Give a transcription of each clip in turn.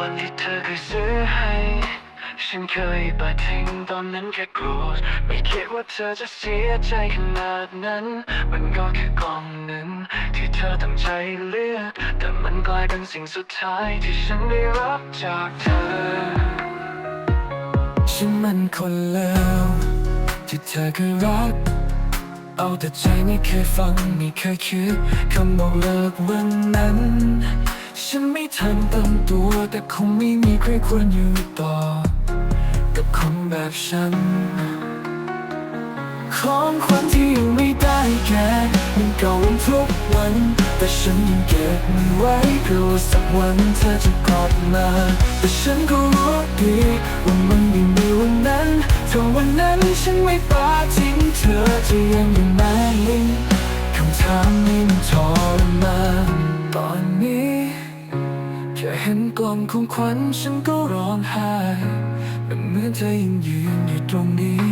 อนที่เธอเคยซื้อให้ ฉันเคยปาทิ้งตอนนั้นแค่โกรธไม่คิดว่าเธอจะเสียใจขนาดนั้น มันก็แค่กล่องหนึ่งที่เธอตั้งใจเลือก แต่มันกลายเป็นสิ่งสุดท้ายที่ฉันได้รับจากเธอ ฉันมันคนเลวที่เธอเคยรักเอาแต่ใจไม่เคยฟังไม่เคยคิดคำบอกเลิกวันนั้น ฉันไม่ทันตั้งตัว แต่คงไม่มีใครควรอยู่ต่อ กับคนแบบฉัน ของขวัญที่ยังไม่ได้แก่มันเก่าทุกวัน แต่ฉันยังเก็บมันไว้เพื่อว่าสักวันเธอจะกลับมา แต่ฉันก็รู้ดีว่ามันไม่มีวันนั้นถ้าวันนั้นฉันไม่ปาทิ้งเธอจะยังอยู่ กล่องของขวัญฉันก็ร้องไห้เป็นเหมือนเธอยังยืนอยู่ตรงนี้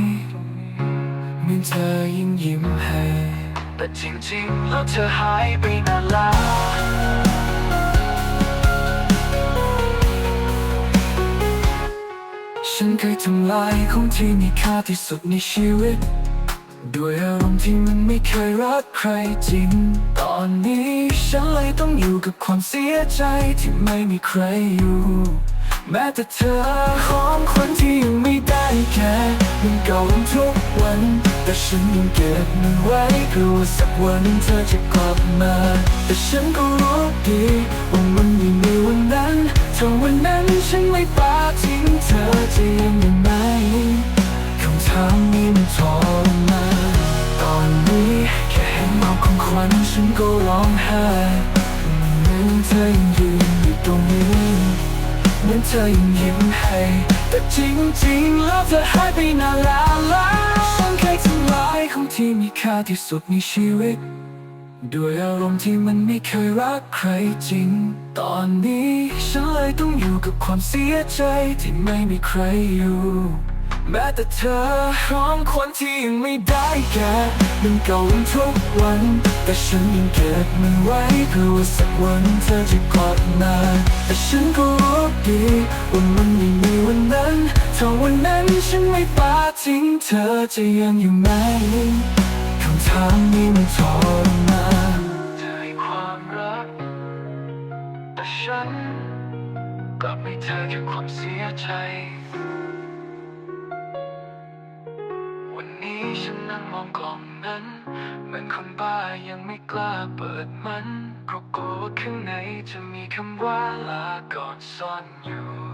เหมือนเธอยังยิ้มให้แต่จริงๆแล้วเธอหายไปนานแล้วฉันเคยทำลายของที่มีค่าที่สุดในชีวิต ด้วยอารมณ์ที่มันไม่เคยรักใครจริง อนนี้ฉันเลยต้องอยู่กับความเสียใจที่ไม่มีใครอยู่ แม้แต่เธอของคนที่ยังไม่ได้แค่มันเก่าลงทุกวัน แต่ฉันยังเก็บมันไว้เพื่อว่าสักวันเธอจะกลับมา แต่ฉันก็รู้ดีว่ามันไม่มีวันนั้นถ้าวันนั้นฉันไม่ปาทิ้งเธอจะยังอยู่ ฉันก็ร้องไห้เหมือนเธอยังยืนอยู่ตรงนี้เหมือนเธอยังยิ้มให้แต่จริงๆแล้วเธอหายไปนานแล้วแล้วฉันเคยทำลายของที่มีค่าที่สุดในชีวิตด้วยอารมณ์ที่มันไม่เคยรักใครจริง ตอนนี้ฉันเลยต้องอยู่กับความเสียใจที่ไม่มีใครอยู่ แม้แต่เธอของคนที่ยังไม่ได้แก่มันเก่าลงทุกวัน แต่ฉันยังเก็บมันไว้เพื่อว่าสักวันเธอจะกลับมาแต่ฉันก็รู้ดีว่ามันไม่มีวันนั้นถ้าวันนั้นฉันไม่ปาทิ้งเธอจะยังอยู่ไหมคำถามนี้มันทรมานเธอให้ความรัก แต่ฉันกลับไม่เธอแค่ความเสียใจ นี้ฉันนั่งมองกล่องนั้นเหมือนคนบ้ายังไม่กล้าเปิดมันเพราะกลัวว่าข้างในจะมีคำว่าลาก่อนซ่อนอยู่